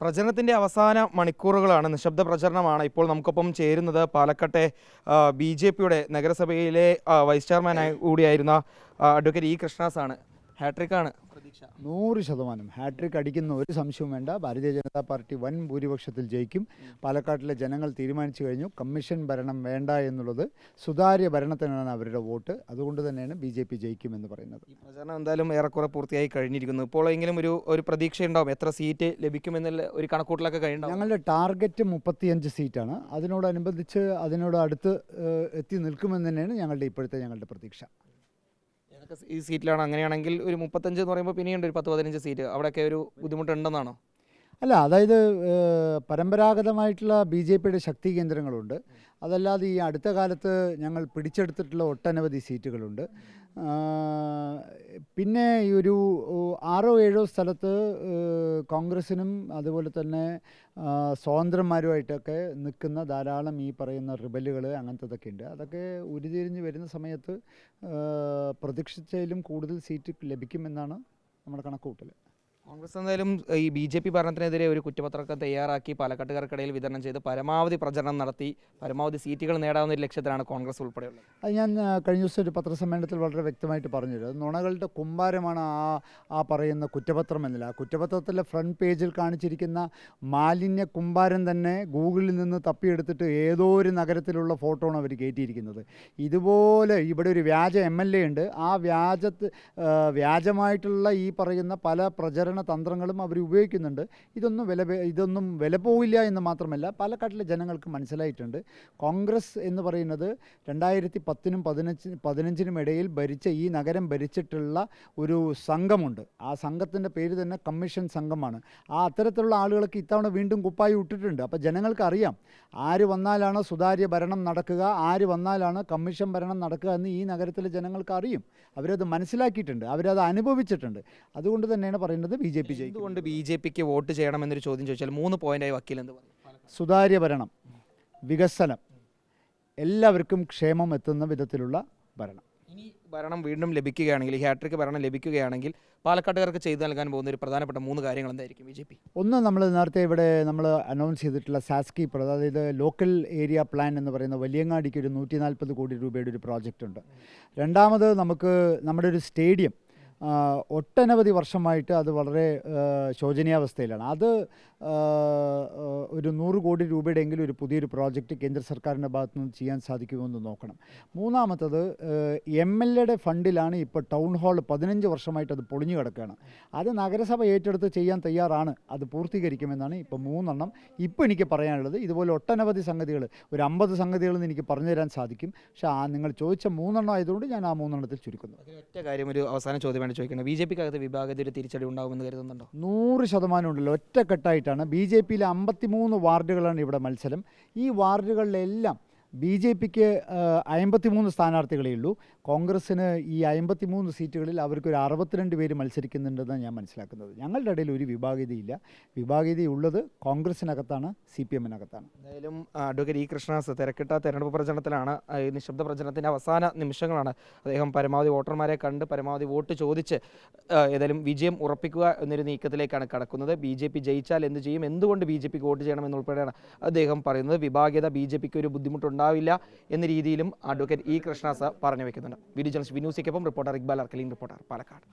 പ്രചരണത്തിന്റെ അവസാന മണിക്കൂറുകളാണ് നിശബ്ദ പ്രചരണമാണ് ഇപ്പോൾ നമുക്കൊപ്പം ചേരുന്നത്. പാലക്കാട്ടെ ബി ജെ പിയുടെ നഗരസഭയിലെ വൈസ് ചെയർമാനായി കൂടിയായിരുന്ന അഡ്വക്കേറ്റ് ഇ കൃഷ്ണാസാണ്. ഹാട്രിക്കാണ് പ്രതീക്ഷ. നൂറ് ശതമാനം. ഹാട്രിക് അടിക്കുന്ന ഒരു സംശയവും വേണ്ട. ഭാരതീയ ജനതാ പാർട്ടി വൻ ഭൂരിപക്ഷത്തിൽ ജയിക്കും. പാലക്കാട്ടിലെ ജനങ്ങൾ തീരുമാനിച്ചു കഴിഞ്ഞു. കമ്മീഷൻ ഭരണം വേണ്ട എന്നുള്ളത് സുതാര്യ ഭരണത്തിനാണ് അവരുടെ വോട്ട്. അതുകൊണ്ട് തന്നെയാണ് ബി ജെ പി ജയിക്കുമെന്ന് പറയുന്നത്. ഈ പ്രചരണം എന്തായാലും ഏറെക്കുറെ പൂർത്തിയായി കഴിഞ്ഞിരിക്കുന്നു. ഇപ്പോൾ എങ്കിലും ഒരു ഒരു പ്രതീക്ഷ ഉണ്ടാവും എത്ര സീറ്റ് ലഭിക്കുമെന്നുള്ള ഒരു കണക്കൂട്ടിലൊക്കെ കഴിഞ്ഞു ഞങ്ങളുടെ ടാർഗറ്റ് മുപ്പത്തിയഞ്ച് സീറ്റാണ്. അതിനോടനുബന്ധിച്ച് അതിനോട് അടുത്ത് എത്തി നിൽക്കുമെന്ന് തന്നെയാണ് ഞങ്ങളുടെ ഇപ്പോഴത്തെ ഞങ്ങളുടെ പ്രതീക്ഷ. ഈ സീറ്റിലാണ്. അങ്ങനെയാണെങ്കിൽ ഒരു മുപ്പത്തഞ്ച് എന്ന് പറയുമ്പോൾ പിന്നെയുണ്ട് ഒരു പത്ത് പതിനഞ്ച് സീറ്റ്. അവിടെയൊക്കെ ഒരു ബുദ്ധിമുട്ടുണ്ടെന്നാണോ? അല്ല അതായത് പരമ്പരാഗതമായിട്ടുള്ള ബി ജെ പിയുടെ ശക്തി കേന്ദ്രങ്ങളുണ്ട്. അതല്ലാതെ ഈ അടുത്ത കാലത്ത് ഞങ്ങൾ പിടിച്ചെടുത്തിട്ടുള്ള ഒട്ടനവധി സീറ്റുകളുണ്ട്. പിന്നെ ഈ ഒരു ആറോ ഏഴോ സ്ഥലത്ത് കോൺഗ്രസിനും അതുപോലെ തന്നെ സ്വതന്ത്രന്മാരുമായിട്ടൊക്കെ നിൽക്കുന്ന ധാരാളം ഈ പറയുന്ന റിബലുകൾ അങ്ങനത്തതൊക്കെ ഉണ്ട്. അതൊക്കെ ഉരുതിരിഞ്ഞ് വരുന്ന സമയത്ത് പ്രതീക്ഷിച്ചതിലും കൂടുതൽ സീറ്റ് ലഭിക്കുമെന്നാണ് നമ്മുടെ കണക്കുകൂട്ടൽ കോൺഗ്രസ് എന്തായാലും ഈ ബി ജെ പി ഭരണത്തിനെതിരെ ഒരു കുറ്റപത്രമൊക്കെ തയ്യാറാക്കി പാലക്കാട്ടുകാർക്കിടയിൽ വിതരണം ചെയ്ത് പരമാവധി പ്രചരണം നടത്തി പരമാവധി സീറ്റുകൾ നേടാവുന്ന ഒരു ലക്ഷ്യത്തിലാണ് കോൺഗ്രസ് ഉൾപ്പെടെയുള്ളത്. അത് ഞാൻ കഴിഞ്ഞ ദിവസം ഒരു പത്രസമ്മേളനത്തിൽ വളരെ വ്യക്തമായിട്ട് പറഞ്ഞു അത് നുണകളുടെ കുമ്പാരമാണ് ആ ആ പറയുന്ന കുറ്റപത്രം എന്നില്ല. കുറ്റപത്രത്തിലെ ഫ്രണ്ട് പേജിൽ കാണിച്ചിരിക്കുന്ന മാലിന്യ കുമ്പാരം തന്നെ ഗൂഗിളിൽ നിന്ന് തപ്പിയെടുത്തിട്ട് ഏതോ ഒരു നഗരത്തിലുള്ള ഫോട്ടോ ആണ് അവർ കയറ്റിയിരിക്കുന്നത്. ഇതുപോലെ ഇവിടെ ഒരു വ്യാജ എം എൽ എ ഉണ്ട്. ആ വ്യാജത്ത് വ്യാജമായിട്ടുള്ള ഈ പറയുന്ന പല പ്രചരണ തന്ത്രങ്ങളും അവർ ഉപയോഗിക്കുന്നുണ്ട്. ഇതൊന്നും വില ഇതൊന്നും വില പോവില്ല എന്ന് മാത്രമല്ല പാലക്കാട്ടിലെ ജനങ്ങൾക്ക് മനസ്സിലായിട്ടുണ്ട്. കോൺഗ്രസ് എന്ന് പറയുന്നത് രണ്ടായിരത്തി പത്തിനും പതിനഞ്ച് പതിനഞ്ചിനും ഇടയിൽ ഭരിച്ച ഈ നഗരം ഭരിച്ചിട്ടുള്ള ഒരു സംഘമുണ്ട്. ആ സംഘത്തിന്റെ പേര് തന്നെ കമ്മീഷൻ സംഘമാണ്. ആ അത്തരത്തിലുള്ള ആളുകൾക്ക് ഇത്തവണ വീണ്ടും കുപ്പായി ഇട്ടിട്ടുണ്ട്. അപ്പോൾ ജനങ്ങൾക്ക് അറിയാം ആര് വന്നാലാണ് സുതാര്യ ഭരണം നടക്കുക ആര് വന്നാലാണ് കമ്മീഷൻ ഭരണം നടക്കുക എന്ന് ഈ നഗരത്തിലെ ജനങ്ങൾക്ക് അറിയും. അവരത് മനസ്സിലാക്കിയിട്ടുണ്ട് അവരത് അനുഭവിച്ചിട്ടുണ്ട്. അതുകൊണ്ട് തന്നെയാണ് പറയുന്നത് ബി ജെ പി ജയിക്കും. ബി ജെ പിക്ക് വോട്ട് ചെയ്യണമെന്നൊരു ചോദ്യം ചോദിച്ചാൽ മൂന്ന് പോയിന്റായി വക്കീൽ എന്ത് പറയും? സുതാര്യ ഭരണം വികസനം എല്ലാവർക്കും ക്ഷേമം എത്തുന്ന വിധത്തിലുള്ള ഭരണം. ഇനി ഭരണം വീണ്ടും ലഭിക്കുകയാണെങ്കിൽ ഈ ഹാട്രിക് ഭരണം ലഭിക്കുകയാണെങ്കിൽ പാലക്കാട്ടുകാർക്ക് ചെയ്തു നൽകാൻ പോകുന്ന ഒരു പ്രധാനപ്പെട്ട മൂന്ന് കാര്യങ്ങൾ എന്തായിരിക്കും ബി ജെ പി? ഒന്ന് നമ്മൾ നേരത്തെ ഇവിടെ നമ്മൾ അനൗൺസ് ചെയ്തിട്ടുള്ള സാസ്കി അതായത് ലോക്കൽ ഏരിയ പ്ലാൻ എന്ന് പറയുന്ന വലിയങ്ങാടിക്ക് ഒരു നൂറ്റി നാൽപ്പത് കോടി രൂപയുടെ ഒരു പ്രോജക്റ്റ് ഉണ്ട്. രണ്ടാമത് നമുക്ക് നമ്മുടെ ഒരു സ്റ്റേഡിയം ഒട്ടനവധി വർഷമായിട്ട് അത് വളരെ ശോചനീയാവസ്ഥയിലാണ്. അത് ഒരു നൂറ് കോടി രൂപയുടെയെങ്കിലും ഒരു പുതിയൊരു പ്രോജക്റ്റ് കേന്ദ്ര സർക്കാരിന്റെ ഭാഗത്തു നിന്ന് ചെയ്യാൻ സാധിക്കുമെന്ന് നോക്കണം. മൂന്നാമത്തത് എം എൽ എയുടെ ഫണ്ടിലാണ് ഇപ്പോൾ ടൗൺ ഹാൾ പതിനഞ്ച് വർഷമായിട്ട് അത് പൊളിഞ്ഞു കിടക്കുകയാണ്. അത് നഗരസഭ ഏറ്റെടുത്ത് ചെയ്യാൻ തയ്യാറാണ്. അത് പൂർത്തീകരിക്കുമെന്നാണ് ഇപ്പോൾ മൂന്നെണ്ണം ഇപ്പോൾ എനിക്ക് പറയാനുള്ളത്. ഇതുപോലെ ഒട്ടനവധി സംഗതികൾ ഒരു അമ്പത് സംഗതികൾ എനിക്ക് പറഞ്ഞു തരാൻ സാധിക്കും. പക്ഷേ ആ നിങ്ങൾ ചോദിച്ച മൂന്നെണ്ണം ആയതുകൊണ്ട് ഞാൻ ആ മൂന്നെണ്ണത്തിൽ ചുരുക്കുന്നു. ഒറ്റ കാര്യം ഒരു അവസാന ചോദ്യമാണ് ചോദിക്കുന്നത്. ബി ജെ പിക്ക് അകത്ത് വിഭാഗത്തിൽ തിരിച്ചടി ഉണ്ടാകുമെന്ന് കരുതുന്നുണ്ടോ? നൂറ് ശതമാനം ഉണ്ടല്ലോ. ഒറ്റക്കെട്ടായിട്ടാണ്. ബി ജെ പിയിലെ അമ്പത്തിമൂന്ന് വാർഡുകളാണ് ഇവിടെ മത്സരം. ഈ വാർഡുകളിലെല്ലാം ബി ജെ പിക്ക് അമ്പത്തിമൂന്ന് സ്ഥാനാർത്ഥികളേ ഉള്ളൂ. കോൺഗ്രസ്സിന് ഈ അമ്പത്തിമൂന്ന് സീറ്റുകളിൽ അവർക്ക് ഒരു അറുപത്തിരണ്ട് പേര് മത്സരിക്കുന്നുണ്ടെന്നാണ് ഞാൻ മനസ്സിലാക്കുന്നത്. ഞങ്ങളുടെ ഇടയിൽ ഒരു വിഭാഗീയതയില്ല. വിഭാഗീതയുള്ളത് കോൺഗ്രസ്സിനകത്താണ് സി പി എമ്മിനകത്താണ്. എന്തായാലും അഡ്വക്കേറ്റ് ഇ കൃഷ്ണദാസ് തിരക്കിട്ട തെരഞ്ഞെടുപ്പ് പ്രചരണത്തിലാണ് ഈ നിശബ്ദ പ്രചരണത്തിന്റെ അവസാന നിമിഷങ്ങളാണ് അദ്ദേഹം പരമാവധി വോട്ടർമാരെ കണ്ട് പരമാവധി വോട്ട് ചോദിച്ച് ഏതായാലും വിജയം ഉറപ്പിക്കുക എന്നൊരു നീക്കത്തിലേക്കാണ് കടക്കുന്നത്. ബി ജെ പി ജയിച്ചാൽ എന്ത് ചെയ്യും? എന്തുകൊണ്ട് ബി ജെ പിക്ക് വോട്ട് ചെയ്യണമെന്നുൾപ്പെടെയാണ് അദ്ദേഹം പറയുന്നത്. വിഭാഗീയത ബി ജെ പിക്ക് ഒരു ബുദ്ധിമുട്ടുണ്ടാവില്ല എന്ന രീതിയിലും അഡ്വക്കേറ്റ് ഇ കൃഷ്ണദാസ് പറഞ്ഞു വെക്കുന്നുണ്ട്. വീഡിയോ ജേർണലിസ്റ്റ് വിനൂസിക്കൊപ്പം റിപ്പോർട്ടർ ഇക്ബാൽ അർക്കലീൻ റിപ്പോർട്ടർ പാലക്കാട്